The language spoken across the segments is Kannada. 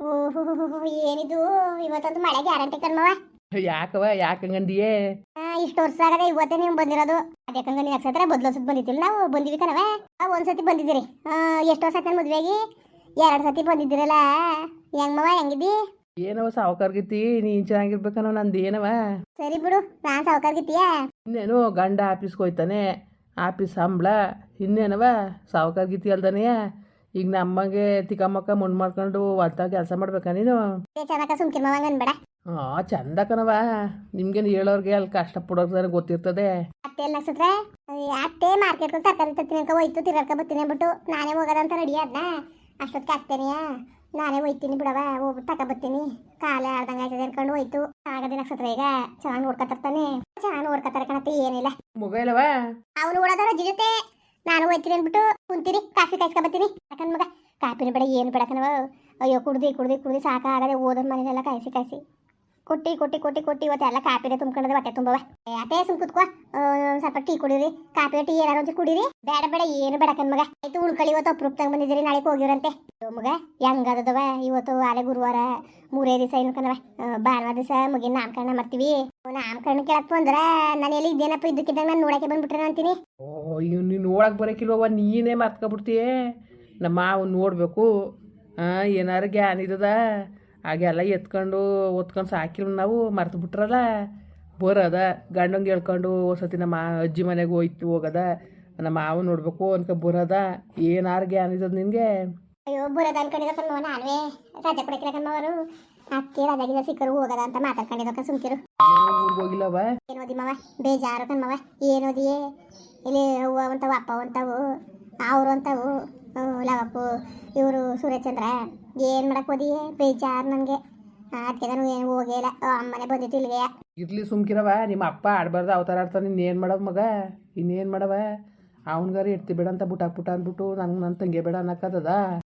ಓಹೋ ಏನಿದು? ಇವತ್ತೊಂದು ಮಳೆ ಗ್ಯಾರಂಟಿ ಕರ್ಮವ ಯಾಕವ ಯಾಕಂಗಂದಿಯೇ ಇಷ್ಟು ವರ್ಷ ಆಗದೆ ಇವತ್ತೇ ನೀವು ಬಂದಿರೋದು. ಅದಕ್ಕಂಗ ನೀವು ನಕ್ಷತ್ರ ಬದಲೋಸತ್ ಬಂದಿದ್ದಿಲ್ಲ ನಾವು ಬಂದಿವಿ ಕಣವ ಆ, ಒಂದ್ ಸತಿ ಬಂದಿದ್ದೀರಿ. ಎಷ್ಟು ವರ್ಷ ಆಯ್ತು ಮದ್ವೆಗಿ? ಎರಡು ಸತಿ ಬಂದಿದ್ದೀರಲ್ಲ. ಹೆಂಗವ ಹೆಂಗಿದ್ದಿ? ಏನವ ಸಾವುಕಾರ್ಗಿತ್ತಿ ನೀನ್ ಚೆನ್ನಾಗಿರ್ಬೇಕನ್ನೋ ನಂದು ಏನವ ಸರಿ ಬಿಡು ನಾನ್ ಸಾವುಕಾರ್ಗಿತ್ತೀಯ ಇನ್ನೇನು ಗಂಡ ಆಫೀಸ್ಗೆ ಹೋಯ್ತಾನೆ. ಆಫೀಸ್ ಸಂಬಳ. ಇನ್ನೇನವ ಸಾವುಕಾರ್ಗಿತ್ತಿ ಅಲ್ದಾನೆ ಈಗ ನಮ್ಮಗೆ ತಿಕ್ಕಮ್ಮಕ್ಕ ಮುಂಡ್ ಮಾಡ್ಕೊಂಡು ಒತ್ತ ಕೆಲಸ ಮಾಡ್ಬೇಕ ನೀನು ಹಾ ಚಂದ ಕಣವ ನಿಮ್ಗೇನು ಹೇಳೋರ್ಗೆ ಅಲ್ಲಿ ಕಷ್ಟಪಡೋರ್ಗೆ ಗೊತ್ತಿರ್ತದೆ. ಅತ್ತೆ ನಕ್ಷತ್ರ ಅತ್ತೆ ಮಾರ್ಕೆಟ್ ತರಕಾರಿ ತತ್ತೀನಿ ಅಂತ ಹೋಯ್ತು ತಿರ್ಗಾಡ್ಕ ಬರ್ತೀನಿ ಅಂದ್ಬಿಟ್ಟು ನಾನೇ ಹೋಗೋದಂತ ರೆಡಿ ಅದ್ನ ಅಷ್ಟೊತ್ತಿಗೆ ಆಗ್ತೇನೆಯ? ನಾನೇ ಹೋಯ್ತೀನಿ ಬಿಡವ ಹೋಗ್ಬಿಟ್ಟು ತಕ ಬರ್ತೀನಿ ಕಾಲ ಆಡ್ದಂಗೆ ಆಯ್ತದೆ ಅನ್ಕೊಂಡು ಹೋಯ್ತು. ಆಗದೆ ನಕ್ಷತ್ರ ಈಗ ಚೆನ್ನಾಗಿ ನೋಡ್ಕೊತಾನೆ ಚೆನ್ನಾಗಿ ನೋಡ್ಕೊತಾರೆ ಕಣತ್ತೆ ಏನಿಲ್ಲ. ಮಗ ಇಲ್ಲವ? ಅವನು ಓಡೋದ ರಜೆ ಜೊತೆ ನಾನು ಹೋಯ್ತೀನಿ ಅಂದ್ಬಿಟ್ಟು ಕುಂತೀನಿ, ಕಾಫಿ ಕಾಯ್ಸ್ಕೊ ಬರ್ತೀನಿ. ಯಾಕಂದ್ ಮಗ? ಕಾಪಿನ ಬೇಡ, ಏನು ಬೇಡ ಕಣವ ಅಯ್ಯೋ, ಕುಡ್ದು ಕುಡ್ದು ಕುಡ್ದು ಸಾಕಾಗದೆ ಓದೋದ್ ಮನೆಯೆಲ್ಲ ಕಾಯಿಸಿ ಕಾಯಿಸಿ. ಕೊಟ್ಟಿ ಕೊಟ್ಟಿ ಕೊಟ್ಟಿ ಕೊಟ್ಟಿ ಇವತ್ತೆಲ್ಲ ಕಾಪಿನೇ ತುಂಬ್ಕೊಂಡದ ಬಟ್ಟೆ ತುಂಬವ. ಅದೇ ಸುಮ್ ಕುತ್ಕೋ. ಸ್ವಲ್ಪ ಟೀ ಕುಡಿರಿ. ಕಾಪಿ ಟೀ ಏನಾರು ಒಂಚೂರು ಕುಡೀರಿ. ಬೇಡ ಬೇಡ, ಏನು ಬೇಡ ಕಣ್ ಮಗ. ಆಯ್ತು ಉಳ್ಕೊಳ್ಳಿ ಇವತ್ತು ಅಪ್ರೂಪ್ತಂಗ್ ಬಂದಿದ್ದೀರಿ, ನಾಳೆ ಹೋಗಿರಂತೆ ಮಗ ಮಗ ಹೆಂಗದವ ಇವತ್ತು ಆಲೆ ಗುರುವಾರ, ಮೂರೇ ದಿವಸ ಏನು ಕಣವ ಭಾನುವಾರ ದಿವಸ ಮುಗಿನ ನಾಮಕರಣ ಮಾಡ್ತೀವಿ. ನಾಮಕರಣ ಕೇಳಕ್ ಬಂದ್ರ ನಾನು ಎಲ್ಲಿ ಇದ್ದೇನಪ್ಪ, ಇದ್ದಕ್ಕಿದ್ದಂಗೆ ನಾನು ನೋಡಕ್ಕೆ ಬಂದ್ಬಿಟ್ರೆ ಅಂತೀನಿ. ಓ ಇವ್ ನೀನು ನೋಡಕ್ಕೆ ಬರೋಕಿಲ್ವವ ನೀನೇ ಮಾತ್ಕೊಬಿಡ್ತೀಯ ನಮ್ಮ ಮಾವು ನೋಡಬೇಕು. ಹಾಂ ಏನಾರ ಗ್ಯಾನ್ ಇದ್ದದ? ಹಾಗೆಲ್ಲ ಎತ್ಕೊಂಡು ಒತ್ಕೊಂಡು ಸಾಕಿಲ್ಲ ನಾವು ಮರ್ತು ಬಿಟ್ರಲ್ಲ. ಬರೋದ ಗಂಡಂಗೆ ಹೇಳ್ಕೊಂಡು ಒಂದ್ಸತಿ ನಮ್ಮ ಅಜ್ಜಿ ಮನೆಗೆ ಹೋಯ್ತು ಹೋಗದ. ನಮ್ಮ ಮಾವ ನೋಡ್ಬೇಕು ಅನ್ಕೊ ಬರೋದ ಏನಾರ ಗ್ಯಾನ್ ಇದ್ದದ ನಿನಗೆ? ಅಯ್ಯೋ ಬರೋದ ಅನ್ಕೊಂಡಿದ್ದ ಕಣ್ಮವ ನಾನುವೇ. ರಜೆ ಕೊಡಕ್ಕಿಲ್ಲ ಕಣ್ಮವರು ಅಕ್ಕೆ ರಜಾಗಿದ ಸಿಕ್ಕರು ಹೋಗದ ಅಂತ ಮಾತಾಡ್ಕೊಂಡಿದ್ದಕ್ಕ ಸುಮ್ಕಿರು. ಊರಿಗೆ ಹೋಗಿಲ್ಲವ? ಏನೋದಿ ಮವ? ಬೇಜಾರು ಕಣ್ಮವ ಏನೋದಿಯೇ ಇಲ್ಲಿ ಹೂವು ಅಂತವು ಅಪ್ಪ ಅಂತವು ಅವರು ಅಂತವು ಲವಪ್ಪು ಇವರು ಸೂರ್ಯಚಂದ್ರ. ಏನು ಮಾಡಕ್ ಹೋದಿ? ಬೇಜಾರು ನನಗೆ ಅದಕ್ಕೆ ನಾನು ಏನು ಹೋಗೇ ಇಲ್ಲ ಆ, ಅಮ್ಮನೆ ಬಂದಿತ್ತು ಇಲ್ಲಿಗೆ. ಇರ್ಲಿ ಸುಮ್ಕಿರವ ನಿಮ್ಮ ಅಪ್ಪ ಆಡ್ಬಾರ್ದು ಅವತಾರ ಆಡ್ತಾನೆ ಇನ್ನೇನು ಮಾಡವ ಮಗ? ಇನ್ನೇನು ಮಾಡವ? ಅವನ್ಗಾರ ಇರ್ತಿ ಬೇಡ ಅಂತ ಬುಟ್ಟ ಪುಟ ಅಂದ್ಬಿಟ್ಟು ನಂಗೆ ನನ್ನ ತಂಗಿ ಬೇಡ ಅನ್ನಕ್ಕದ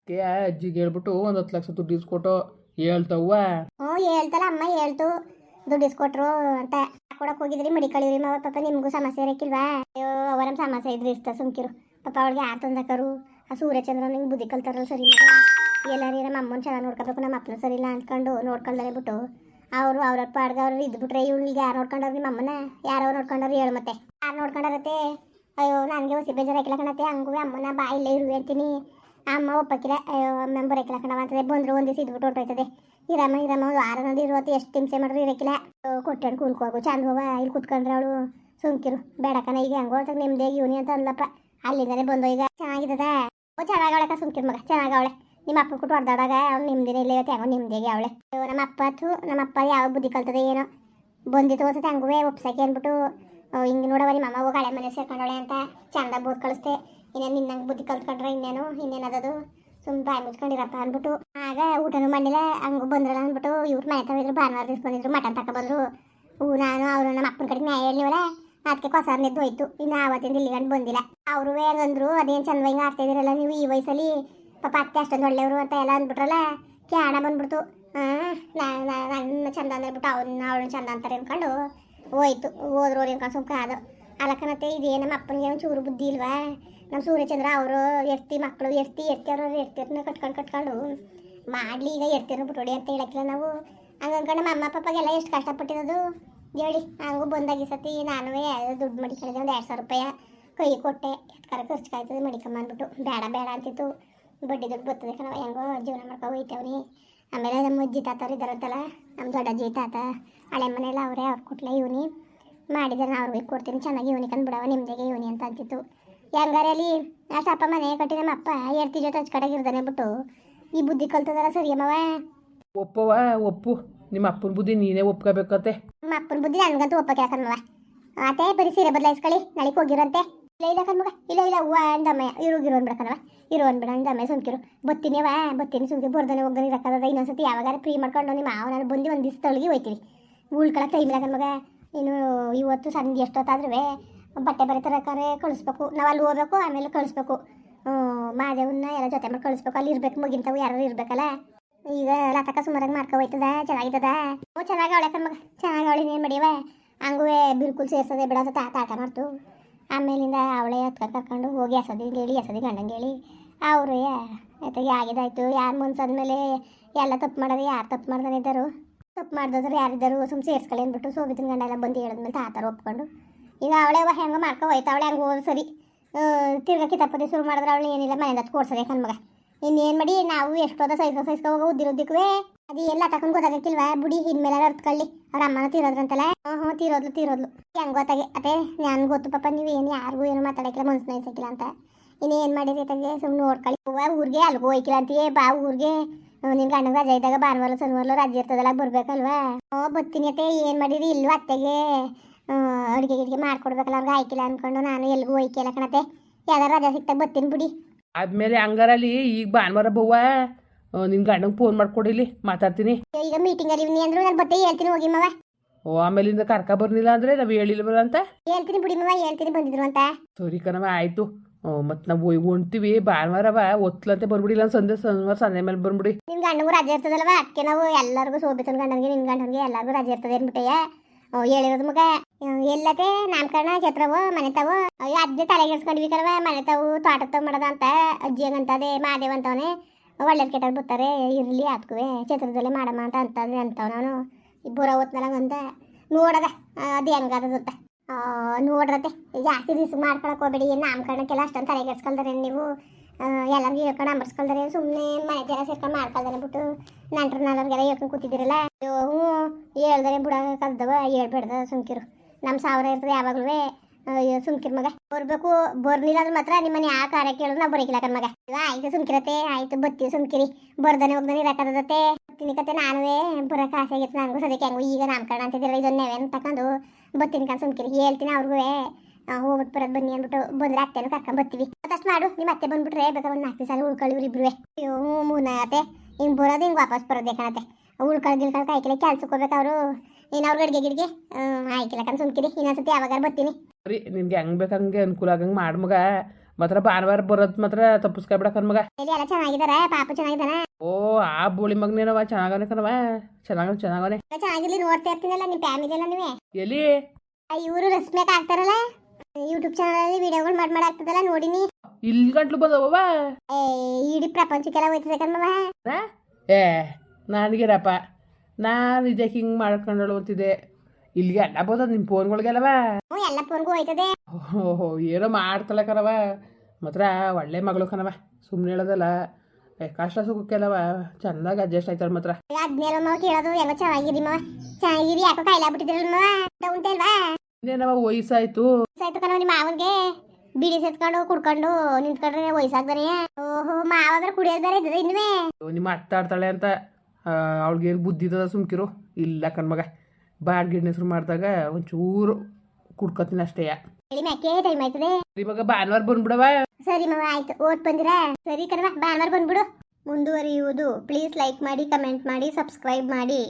ಕೆ ಅಜ್ಜಿಗೆ ಹೇಳ್ಬಿಟ್ಟು ಒಂದು ಹತ್ತು ಲಕ್ಷ ದುಡ್ಡು ಇಸ್ಕೊಟ್ಟು ಹೇಳ್ತವ್ವ. ಹ್ಞೂ ಹೇಳ್ತಲ್ಲ ಅಮ್ಮ ಹೇಳ್ತು. ದುಡ್ಡು ಇಸ್ಕೊಟ್ರು ಅಂತ. ಕೊಡಕ್ ಹೋಗಿದ್ರಿ ಮಡಿಕಳಿವ್ರಿ ಮಾವ. ಪಾಪ ನಿಮ್ಗೂ ಸಮಸ್ಯೆ ಇರಕ್ಕಿಲ್ವಾ ಅಯ್ಯೋ ಅವರ ಸಮಸ್ಯೆ ಇದ್ರಿ ಇಷ್ಟ ಸುಮ್ಕಿರು. ಪಾಪ ಅವಳಿಗೆ ಆ ತಂದಕರು? ಆ ಸೂರ್ಯಚಂದ್ರ ನಿಂಗೆ ಬುದ್ಧಿ ಕಲ್ತಾರಲ್ಲ ಸರಿ ಎಲ್ಲಾರಿ ನಮ್ಮ ಅಮ್ಮನ ಚೆನ್ನಾಗಿ ನೋಡ್ಕೋಬೇಕು, ನಮ್ಮ ಅಪ್ಪನ ಸರಿ ಇಲ್ಲ ಅಂದ್ಕೊಂಡು ನೋಡ್ಕೊಳ್ದಾರೆ ಬಿಟ್ಟು, ಅವರು ಅವ್ರ ಪಾಡ್ಗೆ ಅವ್ರು ಇದ್ಬಿಟ್ರೆ ಇವ್ಳಿಗೆ ಯಾರು ನೋಡ್ಕೊಂಡವ್ರು ನಿಮ್ಮ ಅಮ್ಮನ? ಯಾರೋ ಹೇಳು ಮತ್ತೆ. ಯಾರು ನೋಡ್ಕೊಂಡಾರತ್ತೆ? ಅಯ್ಯೋ, ನನಗೆ ಹೊಸ ಬೇಜಾರು ಹಾಕಿಲ್ಲ ಕಣತ್ತೆ. ಹಂಗೂ ಅಮ್ಮನ ಬಾ ಇಲ್ಲೇ ಇರುವೆ ಅಂತೀನಿ ಅಮ್ಮ ಒಪ್ಪಕ್ಕಿಲ್ಲ. ಅಯ್ಯೋ ಮೆಂಬರ್ ಹಾಕಿಲ್ಲ ಕಣವ ಅಂತದೆ. ಬಂದರು ಒಂದು ದಿವಸ ಇದ್ಬಿಟ್ಟು ಹೊರಟೋಯ್ತದೆ. ಇರಮ್ಮ ಇರಮ್ಮ, ಒಂದು ವಾರ ನಂದು ಇರುವತ್ತು ಎಷ್ಟು ಹಿಂಸೆ ಮಾಡಿದ್ರು ಇರಕ್ಕಿಲ್ಲ. ಕೊಟ್ಟೆಂಡು ಕೂಲ್ಕೋಗು ಹೋಗ. ಇಲ್ಲಿ ಕುತ್ಕೊಂಡ್ರೆ ಅವಳು ಸುಮ್ಕಿರು. ಬೇಡ ಈಗ ಹೆಂಗೋ ಅಂತ ನಿಮ್ದೇ ಇವನಿ ಅಂತ ಅಲ್ಲಪ್ಪ ಅಲ್ಲಿಂದನೇ ಬಂದೋ ಈಗ. ಚೆನ್ನಾಗಿದ್ದದ? ಓ ಚೆನ್ನಾಗವಳಕ್ಕ ಸುಮ್ಕಿರು ಮಗ. ಚೆನ್ನಾಗವಳೆ ನಿಮ್ಮ ಅಪ್ಪ ಕೊಟ್ಟು ಹೊಡೆದಾಡಾಗ ಅವ್ನು ನಿಮ್ದಿನ ಇಲ್ಲ ಇವತ್ತು ಹೆಂಗೋ ನಿಮ್ದಿಗೆ ಅವಳೆ. ನಮ್ಮ ಅಪ್ಪ ತು ನಮ್ಮ ಅಪ್ಪ ಯಾವ ಬುದ್ಧಿ ಕಲ್ತದೆ ಏನೋ. ಬಂದಿತ್ತು ಅನ್ಸುತ್ತೆ ಹಂಗುವೆ ಒಪ್ಸಕ್ಕೆ ಅಂದ್ಬಿಟ್ಟು ಹಿಂಗೆ ನೋಡವ ನಿಮ್ಮ ಅಮ್ಮ ಹೋಗಿ ಹಳೆ ಮನೆ ಸೇರ್ಕೊಂಡವಳೆ ಅಂತ ಚಂದ ಬೋದ್ ಕಳಿಸ್ತೆ ಇನ್ನೇನು ನಿನ್ನಂಗೆ ಬುದ್ಧಿ ಕಲ್ತ್ಕೊಂಡ್ರೆ ಇನ್ನೇನು ಇನ್ನೇನದದು ಸುಮ್ ಬಾಯಿ ಮುಚ್ಕೊಂಡಿರಪ್ಪ ಅಂದ್ಬಿಟ್ಟು, ಆಗ ಊಟನೂ ಮಾಡಿಲ್ಲ ಹಂಗೂ ಬಂದ್ರಲ್ಲ ಅಂದ್ಬಿಟ್ಟು ಇವ್ರು ಮನೆ ತವಿದ್ರು ಭಾನುವಾರ ದಿವಸ ಬಂದಿದ್ರು, ಮಟನ್ ತಗೊಬಂದ್ರು ಹೂ ನಾನು ಅವರು ನಮ್ಮ ಅಪ್ಪನ ಕಡೆ ನ್ಯಾಯ ಹೇಳಿವಲ್ಲ ಅದಕ್ಕೆ ನಿದ್ದು ಹೋಯ್ತು. ಇನ್ನು ಆವತ್ತಿಂದ ಇಲ್ಲಿ ಗಂಡು ಬಂದಿಲ್ಲ. ಅವರು ಹಂಗಂದ್ರು ಅದೇನು ಚಂದ ಹಿಂಗೆ ಆಡ್ತಾ ನೀವು ಈ ವಯಸ್ಸಲ್ಲಿ ಪಾಪ ಅತ್ತೆ ಅಷ್ಟೊಂದು ಒಳ್ಳೆಯವರು ಅಂತ ಎಲ್ಲ ಅಂದ್ಬಿಟ್ರಲ್ಲ, ಕ್ಯಾಣ ಬಂದ್ಬಿಡ್ತು. ನನ್ನ ಚಂದ ಅಂದ್ಬಿಟ್ಟು ಅವನ್ನ ಅವಳನ್ನ ಚಂದ ಅಂತಾರೆ ಅಂದ್ಕೊಂಡು ಹೋಯ್ತು. ಹೋದ್ರು ಅವ್ರು ಅನ್ಕೊಂಡು ಸುಮ್ಕ ಅದು ಅಲಕ್ಕನತ್ತೆ ಇದೇ ನಮ್ಮ ಅಪ್ಪನಿಗೆ ಒಂದು ಚೂರು ಬುದ್ಧಿ ಇಲ್ವಾ? ನಮ್ಮ ಸೂರ್ಯಚಂದ್ರ ಅವರು ಎರ್ತಿ ಮಕ್ಕಳು ಎರ್ತಿ ಎರ್ತಿ ಅವ್ರು ಎರ್ತಿರ್ನ ಕಟ್ಕೊಂಡು ಕಟ್ಕೊಂಡು ಮಾಡಲಿ ಈಗ ಎರ್ತಿರ್ನ ಬಿಟ್ಟೋಡಿ ಅಂತ ಹೇಳಕ್ಕಿಲ್ಲ ನಾವು. ಹಂಗೆ ಅಂದ್ಕೊಂಡು ನಮ್ಮ ಅಮ್ಮ ಪಪ್ಪಗೆಲ್ಲ ಎಷ್ಟು ಕಷ್ಟಪಟ್ಟಿರೋದು. ಹೇಳಿ, ಹಂಗೂ ಬಂದಾಗಿ ಸತಿ ನಾನು ದುಡ್ಡು ಮಡಿಕೊಂಡಿದ್ದೆ ಒಂದು ಎರಡು ಸಾವಿರ ರೂಪಾಯಿ ಕೈ ಕೊಟ್ಟೆ. ಎತ್ಕರ ಖರ್ಚಾಯ್ತದೆ ಮಡಿಕಮ್ಮ ಅಂದ್ಬಿಟ್ಟು ಬೇಡ ಬೇಡ ಅಂತಿತ್ತು. ಬಡ್ಡಿ ದುಡ್ಡು ಬರ್ತದೆ ಕಣವ ಹೆಂಗೋ ಜೀವನ ಮಾಡ್ಕೊ ಹೋಯ್ತೇವ್ನಿ ಆಮೇಲೆ ನಮ್ಮ ಅಜ್ಜಿ ತಾತವ್ರು ಇದ್ದಾರಂತಲ್ಲ ನಮ್ಮ ದೊಡ್ಡ ಅಜ್ಜಿ ತಾತ ಹಳೆ ಮನೆಯಲ್ಲ ಅವರೇ ಅವ್ರು ಕೊಟ್ಲೆ ಇವನಿ. ಮಾಡಿದ್ರೆ ನಾನು ಅವ್ರಿಗೆ ಕೊಡ್ತೀನಿ ಚೆನ್ನಾಗಿ ಇವನಿ ಕಂಡು ಬಿಡವ ನಿಮ್ದಿಗೆ ಇವನಿ ಅಂತ ಅಂತಿತ್ತು. ಹೆಂಗಾರೆ ಅಲ್ಲಿ ಸಪ್ಪ ಮನೆ ಕಟ್ಟಿ ನಮ್ಮ ಅಪ್ಪ ಹೆರ್ತಿ ಜೊತೆ ಹಚ್ಕಡಾಗಿರ್ದಾನೆ ಬಿಟ್ಟು. ಈ ಬುದ್ಧಿ ಕಲ್ತದಾರ ಸರಿ ಅಮ್ಮವ ಒಪ್ಪವ ಒಪ್ಪು. ನಿಮ್ಮ ಅಪ್ಪನ ಬುದ್ಧಿ ನೀನೇ ಒಪ್ಕೋಬೇಕತ್ತೆ ನಮ್ಮ ಅಪ್ಪನ ಬುದ್ಧಿ ನನಗಂತೂ ಒಪ್ಪಕ್ಕೆ ಯಾಕನ್ಮವ ಆತೆ ಬರೀ ಸೀರೆ ಬದಲಾಯಿಸ್ಕೊಳ್ಳಿ ನಾಳೆಗೆ ಹೋಗಿರಂತೆ. ಇಲ್ಲ ಇಲ್ಲ ಕಣ್ಮಗ, ಇಲ್ಲ ಇಲ್ಲ ಹೂವ ಅಂದಮ್ಮಯ್ಯ, ಇರು ಇರು ಅನ್ಬಿಡಕನವ ಇರು ಅನ್ಬಿಡ, ಅಂದಮ್ಮಯ್ಯ, ಸುಮ್ಕಿರು. ಅವ ಬತ್ತೀನಿ ಸುಮ್ಕಿ ಬರ್ದನೆ ಹೋಗ್ದಾನೆ ಇರಕ್ಕದ ಇನ್ನೊಂದ್ಸತಿ ಯಾವಾಗಾರ ಫ್ರೀ ಮಾಡ್ಕೊಂಡು ನಿಮ್ಮ ಮಾವ, ನಾನು ಬಂದು ಒಂದು ದಿವಸ ತೊಳಗಿ ಹೋಯ್ತೀವಿ ಟೈಮ್ ಇಲ್ಲ ಕಣ್ಮಗ. ಇನ್ನು ಇವತ್ತು ಸಂಜೆ ಎಷ್ಟೊತ್ತಾದ್ರೂ ಬಟ್ಟೆ ಬರೆ ತರಕಾರೆ ಕಳಿಸ್ಬೇಕು. ನಾವು ಅಲ್ಲಿ ಹೋಗ್ಬೇಕು, ಆಮೇಲೆ ಕಳಿಸ್ಬೇಕು. ಮಾದೇವನ್ನ ಎಲ್ಲ ಜೊತೆ ಮಾಡಿ ಕಳಿಸ್ಬೇಕು. ಅಲ್ಲಿ ಇರ್ಬೇಕು, ಮುಗಿಂತವು ಯಾರು ಇರ್ಬೇಕಲ್ಲ. ಈಗ ಲತಕ ಸುಮಾರಾಗಿ ಮಾಡ್ಕೊ ಹೋಯ್ತದ, ಚೆನ್ನಾಗಿದ್ದದ? ಓ, ಚೆನ್ನಾಗಿ ಅವಳೆ ಕಣ್ಮಗ, ಚೆನ್ನಾಗಿ ಅವಳಿ ಏನು ಮಾಡಿವ ಹಂಗೂ ಬಿಲ್ಕುಲ್ ಸೇರ್ಸದೆ ಬಿಡೋದು ತಾಟ ಆಟ ಮಾಡ್ತು. ಆಮೇಲಿಂದ ಅವಳೇ ಹತ್ಕ ಕರ್ಕೊಂಡು ಹೋಗಿ ಎಸದಿ ಹೇಳಿ ಎಸದಿ ಗಂಡಂಗೆ ಹೇಳಿ ಅವರು ಆಯ್ತು ಆಗಿದಾಯ್ತು. ಯಾರು ಮುನ್ಸಂದ್ಮೇಲೆ ಎಲ್ಲ ತಪ್ಪು ಮಾಡೋದು, ಯಾರು ತಪ್ಪು ಮಾಡ್ದಾನೆ ಇದ್ದರು? ತಪ್ಪು ಮಾಡ್ದವ್ರು ಯಾರಿದ್ದರು ಸುಮ್ಮನೆ ಸೇರ್ಸ್ಕೊಳ್ಳಿ ಅಂದ್ಬಿಟ್ಟು ಸೋಬಿತಿನ ಗಂಡ ಎಲ್ಲ ಬಂದು ಹೇಳಿದ್ಮೇಲೆ ಥರ ಒಪ್ಕೊಂಡು. ಈಗ ಅವಳೇ ಹೆಂಗೆ ಮಾಡ್ಕೊ ಹೋಯ್ತು, ಅವಳೆ ಹಂಗೆ ಹೋದ್ ಸರಿ. ತಿರ್ಗಕ್ಕೆ ತಪ್ಪದೆ ಶುರು ಮಾಡಿದ್ರೆ ಅವಳು ಏನಿಲ್ಲ, ಮನೆಯಿಂದ ಕೊಡ್ಸದೆ ಕಣ್ಮಗ ಇನ್ನೇನು ಮಾಡಿ, ನಾವು ಎಷ್ಟೋದ ಸೈಸ್ಕೊ ಸೈಸ್ಕೊ ಹೋಗೋ ಉದ್ದಿರೋದಕ್ಕೂ ಅದು ಎಲ್ಲ ತಕೊಂಡ್ ಗೊತ್ತಾಗಕ್ಕಿಲ್ವಾ ಬುಡಿ ಇನ್ಮೇಲೆ ಅರ್ತ್ಕೊಳ್ಳಿ ಅವ್ರ ಅಮ್ಮನ ತೀರೋದ್ರಂತಲ್ಲ ಹ್ಞೂ ತೀರೋದ್ಲು ತೀರೋದ್ಲು. ಹೆಂಗ್ ಗೊತ್ತಾಗೆ. ಅದೇ ನಾನು ಗೊತ್ತು ಪಾಪ, ನೀವು ಏನು ಯಾರಿಗೂ ಏನು ಮಾತಾಡಕ್ಕಿಲ್ಲ, ಮನ್ಸು ನೈಸಕ್ಕಿಲ್ಲ ಅಂತ. ಇನ್ನೇನು ಮಾಡಿರಿ ತಗೆ ಸುಮ್ಮನೆ ನೋಡ್ಕೊಳ್ಳಿ. ಹೂವ ಊರಿಗೆ, ಅಲ್ಗೋ ಹೋಯ್ಕಿಲ್ಲ ಅಂತೀಯೇ? ಬಾ ಊರಿಗೆ. ನಿನ್ ಗಂಡಗ ರಜೆ ಇದ್ದಾಗ ಭಾನುವಾರ ಶನಿವಾರ ರಜೆ ಇರ್ತದಲ್ಲ ಬರ್ಬೇಕಲ್ವಾ? ಓ ಬರ್ತೀನಿ ಅತ್ತೆ. ಏನು ಮಾಡಿರಿ? ಇಲ್ವ ಅತ್ತೆಗೆ? ಅಡುಗೆ ಗಿಡಿಗೆ ಮಾಡ್ಕೊಡ್ಬೇಕಲ್ಲ, ಅವ್ರಿಗೆ ಆಯ್ಕಿಲ್ಲ ಅನ್ಕೊಂಡು ನಾನು ಎಲ್ಗೂ ಹೋಯ್ಕಿಲ್ಲ ಕಣತೆ ಯಾವ್ದಾರು ರಜಾ ಸಿಕ್ತಾಗ ಬರ್ತೀನಿ ಬಿಡಿ. ಆದ್ಮೇಲೆ ಹಂಗಾರಲ್ಲಿ ಈಗ ಭಾನುವಾರ ಬವ್ವ? ನಿನ್ನ ಗಂಡಂಗೆ ಫೋನ್ ಮಾಡ್ಕೊಡಿಲಿ ಮಾತಾಡ್ತೀನಿ. ಈಗ ಮೀಟಿಂಗಲ್ಲಿ ನೀ ಅಂದ್ರು ನಾನು ಬತ್ತೆ ಹೇಳ್ತೀನಿ ಹೋಗಿ ಮವ. ಓ ಆಮೇಲಿಂದ ಕರ್ಕ ಬರ್ಲಿಲ್ಲ ಅಂದ್ರೆ ನಾವು ಹೇಳಿಲ್ವಲ್ಲ ಅಂತ? ಹೇಳ್ತೀನಿ ಬಿಡಿ ಮವ ಹೇಳ್ತೀನಿ ಬಂದಿದ್ರು ಅಂತ. ಸರಿ ಕಣವ ಆಯ್ತು. ಮತ್ ನಾವು ಹೋಗಿ ಹೊಂಟ್ತೀವಿ ಭಾನುವಾರವ ಒತ್ಲಂತೆ ಬಂದ್ಬಿಡಿಲ್ಲ ಸಂಜೆ ಶನಿವಾರ ಸಂಜೆ ಮೇಲೆ ಬಂದ್ಬಿಡಿ ನಿನ್ ಗಂಡಗೂ ರಜೆ ಇರ್ತದಲ್ವ ಅದಕ್ಕೆ ನಾವು ಎಲ್ಲರಿಗೂ ಸೋಬಿತನ ಗಂಡನಿಗೆ ನಿನ್ ಗಂಡನಿಗೆ ಎಲ್ಲರಿಗೂ ರಜೆ ಇರ್ತದೆ ಅಂದ್ಬಿಟ್ಟೆಯ. ಹೇಳಿರೋದು ಮಗ. ಎಲ್ಲತೆ ನಾಮಕರಣ ಛತ್ರವು ಮನೆ ತಾವು ಅಜ್ಜಿ ತಲೆಗೆಡ್ಸ್ಕೊಂಡ್ವಿ ಕಲ್ವ ಮನೆ ತಾವು ತೋಟ ತಾವು ಮಾದೇವ್ ಅಂತ ಒಳ್ಳೇದು ಕೆಟ್ಟದ್ ಬರ್ತಾರೆ ಇರಲಿ ಅದಕ್ಕೂ ಚಿತ್ರದಲ್ಲಿ ಮಾಡಮ್ಮ ಅಂತ ಅಂತಂದ್ರೆ ಅಂತವ್ ನಾನು. ಇಬ್ಬರ ಹೊತ್ನಲ್ಲ ಅಂತ ನೋಡದ ಅದು ಹೆಂಗದ ನೋಡ್ರತೆ, ಜಾಸ್ತಿ ದಿವ್ಸ ಮಾಡ್ಕೊಳಕ್ ಹೋಗ್ಬೇಡಿ, ನಾಮಕರಣಕ್ಕೆಲ್ಲ ಅಷ್ಟೊಂದು ತಲೆಗೆಡ್ಸ್ಕೊಳ್ತಾರೆ ನೀವು? ಎಲ್ಲರಿಗೂ ಹೇಳ್ಕೊಂಡು ಅಂಬರ್ಸ್ಕೊಳ್ತಾರೆ ಸುಮ್ಮನೆ ಮನೆ ಜನ ಸೇರ್ಕೊಂಡು ಮಾಡ್ಕೊಳ್ದಾರೆ ಬಿಟ್ಟು? ನಂಟ್ರ ನಾಲ್ಕರಿಗೆಲ್ಲ ಹೇಳ್ಕೊಂಡು ಕೂತಿದ್ದೀರಲ್ಲ? ಅಯ್ಯೋ, ಹ್ಞೂ ಹೇಳ್ದರೆ ಬುಡ ಕಲ್ದವ ಹೇಳ್ಬೇಡ್ದ ಸುಮ್ಕಿರು. ನಮ್ಮ ಸಾವಿರ ಇರ್ತದೆ ಯಾವಾಗಲೂ ಸುಮ್ಕಿರ್ ಮಗ. ಬರ್ಬೇಕು ಬರ್ಲಿಲ್ಲ ಅಂದ್ರೆ ಮಾತ್ರ ನಿಮ್ಮನೆ ಯಾವ ಕಾರ್ಯ ಕೇಳಿದ್ರು ನಾವು ಬರೀಕಿಲ್ಲ ಮಗ. ಇವ ಆಯ್ತು, ಸುಮ್ಕಿರತ್ತೆ, ಆಯ್ತು ಬತ್ತಿ ಸುಮ್ಕಿರಿ. ಬರ್ದನೆ, ಹೋಗ್ದಾನೆ ಇರಕ್ಕದತ್ತೆ ಬತ್ತಿನ ಕತೆ ನಾನುವೇ. ಬರಕ್ಕೆ ಆಸೆ ಆಗಿತ್ತು ನನಗೂ, ಸದ್ಯಕ್ಕೆ ಹೆಂಗು ಈಗ ನಾಮಕರಣ ಅಂತಿದ್ದೀರ ಇದನ್ನೇವೆ ಅಂತ ತಕೊಂಡು ಬರ್ತೀನಿ ಕಣ್, ಸುಮ್ಕಿರಿ. ಹೇಳ್ತೀನಿ ಅವ್ರಿಗೂ ಹೋಗ್ಬಿಟ್ಟು ಬರೋದು ಬನ್ನಿ ಅಂದ್ಬಿಟ್ಟು ಬಂದ್ರೆ ಅತ್ತೆನೂ ಕರ್ಕೊಂಡ್ ಬರ್ತೀವಿ ಮತ್ತಷ್ಟು ಮಾಡು ನಿಮ್ಮ ಅತ್ತೆ ಬಂದ್ಬಿಟ್ರೆ ಬೇಕಾದ್ರೆ ಒಂದು ನಾಲ್ಕು ದಿವಸ ಉಳ್ಕೊಳ್ಳಿ ಇಬ್ರುವೆ ಅಯ್ಯೋ ಮೂನಾತೆ ಹಿಂಗೆ ಬರೋದು ಹಿಂಗೆ ವಾಪಸ್ ಬರೋದು ಕಾಣತ್ತೆ ಉಳ್ಕೊಳ್ ಗಿಳ್ಕೊಳ್ ಕಾಯ್ಕಿಲ್ಲ ಕೆಲ್ಸಕ್ಕೆ ಹೋಗ್ಬೇಕು ಅವರು. ಇನ್ನು ಅವ್ರ ಗಡಿಗೆ ಗಿಡಿಗೆ? ಆಯ್ಕಿಲ್ಲ ಕಣ್ ಸುಮ್ಕಿರಿ. ಇನ್ನೊಂದ್ಸತಿ ಯಾವಾಗ ಬರ್ತೀನಿ. ಸರಿ ನಿನ್ಗೆ ಹೆಂಗ್ ಬೇಕು ಹಂಗೆ ಅನುಕೂಲ ಆಗಂಗೆ ಮಾಡು ಮಗ. ಮಾತ್ರ ಭಾನುವಾರ ಬರೋದು ಮಾತ್ರ ತಪ್ಪಿಸ್ಕೊಬಿಡಕ್ಕ ಮಗ. ಎಲ್ಲ ಚೆನ್ನಾಗಿದಾರೆ? ಪಾಪ ಚೆನ್ನಾಗಿದ್ದಾನೆ ಓ ಆ ಬೋಳಿ ಮಗನೇನವ ಚೆನ್ನಾಗವನೆ ಕಣವ ಚೆನ್ನಾಗ ಚೆನ್ನಾಗವನೆ. ಚೆನ್ನಾಗಿರ್ಲಿ ನೋಡ್ತಾ ಇರ್ತೀನಲ್ಲ ನಿಮ್ಮ ಫ್ಯಾಮಿಲಿ ಎಲ್ಲ ನೀವೇ. ಎಲ್ಲಿ? ಇವರು ರಸ್ಮೇಕ್ ಆಗ್ತಾರಲ್ಲ? ಯೂಟ್ಯೂಬ್ ಚಾನಲಲ್ಲಿ ವಿಡಿಯೋಗಳು ಮಾಡ್ ಮಾಡ್ ಆಗ್ತದಲ್ಲ ನೋಡಿನಿ ಇಲ್ಲಿ ಗಂಟ್ಲು ಬಂದವ ಏ ಇಡೀ ಪ್ರಪಂಚಕ್ಕೆಲ್ಲ ಹೋಯ್ತದೆ ಕಣ್ಮವ ಏ ನನಗಿರಪ್ಪ ನಾನು ಇದಕ್ಕೆ ಹಿಂಗ್ ಮಾಡ್ಕೊಂಡಳು ಅಂತಿದ್ದೆ. ಇಲ್ಲಿಗೆ ಎಲ್ಲ ಬೋದ ನಿಮ್ಮ ಫೋನ್ಗಳಿಗೆಲ್ಲವ? ಹ್ಞೂ ಎಲ್ಲ ಫೋನ್ಗೂ ಹೋಯ್ತದೆ. ಓಹೋ ಏನೋ ಮಾಡ್ತಲ್ಲ ಕಣವ ಮಾತ್ರ ಒಳ್ಳೆ ಮಗಳು ಕನವ ಸುಮ್ಮನೆ ಹೇಳೋದಲ್ಲ. ಏ ಕಷ್ಟ ಸುಖಕ್ಕೆಲ್ಲವ. ಚೆನ್ನಾಗಿ ಅಡ್ಜಸ್ಟ್ ಆಯ್ತಾರ ಮಾತ್ರ. ಅದ್ಮೇಲೆ ಮಾವ ಕೇಳೋದು. ಎಲ್ಲ ಚೆನ್ನಾಗಿರಿ ಮಾವ. ಚೆನ್ನಾಗಿರಿ ಯಾಕೋ ಕಾಯಿಲೆ ಅಂತ ಉಂಟಲ್ವಾ ಇನ್ನೇನವ ವಯಸ್ಸಾಯ್ತು? ಆಯ್ತು ಕಣವ ನಿಮ್ಮ ಮಾವನ್ಗೆ ಬಿಡಿ ಸೆತ್ಕೊಂಡು ಕುಡ್ಕೊಂಡು ನಿಂತ್ಕೊಂಡ್ರೆ ವಯಸ್ಸಾಗ್ದಾರೆ ಓಹೋ ಮಾವಾದ್ರೆ ಕುಡಿಯೋದಾರೆ ಇದ್ದದೆ ಇನ್ನುವೇ ನಿಮ್ಮ ಅತ್ತಾಡ್ತಾಳೆ ಅಂತ ಅವಳಿಗೇನು ಬುದ್ಧಿ ಇದ್ದದ ಸುಮ್ಕಿರು? ಇಲ್ಲ ಕಣ್ಮಗ ಬಾಡ್ಗಿಡ್ನ ಹೆಸರು ಮಾಡಿದಾಗ ಒಂಚೂರು ಕುಡ್ಕೊತೀನಿ ಅಷ್ಟೇ. ಹೇಳಿ ಮ್ಯಾಕೆ ಟೈಮ್ ಆಯ್ತದೆ? ಮಗ ಭಾನುವಾರ ಬಂದ್ಬಿಡವ? ಸರಿ ಮಾವ ಆಯ್ತು. ಓದ್ ಬಂದಿರಾ? ಸರಿ ಕಣವ ಭಾನುವಾರ ಬಂದ್ಬಿಡು. ಮುಂದುವರಿಯುವುದು. ಪ್ಲೀಸ್ ಲೈಕ್ ಮಾಡಿ ಕಮೆಂಟ್ ಮಾಡಿ ಸಬ್ಸ್ಕ್ರೈಬ್ ಮಾಡಿ.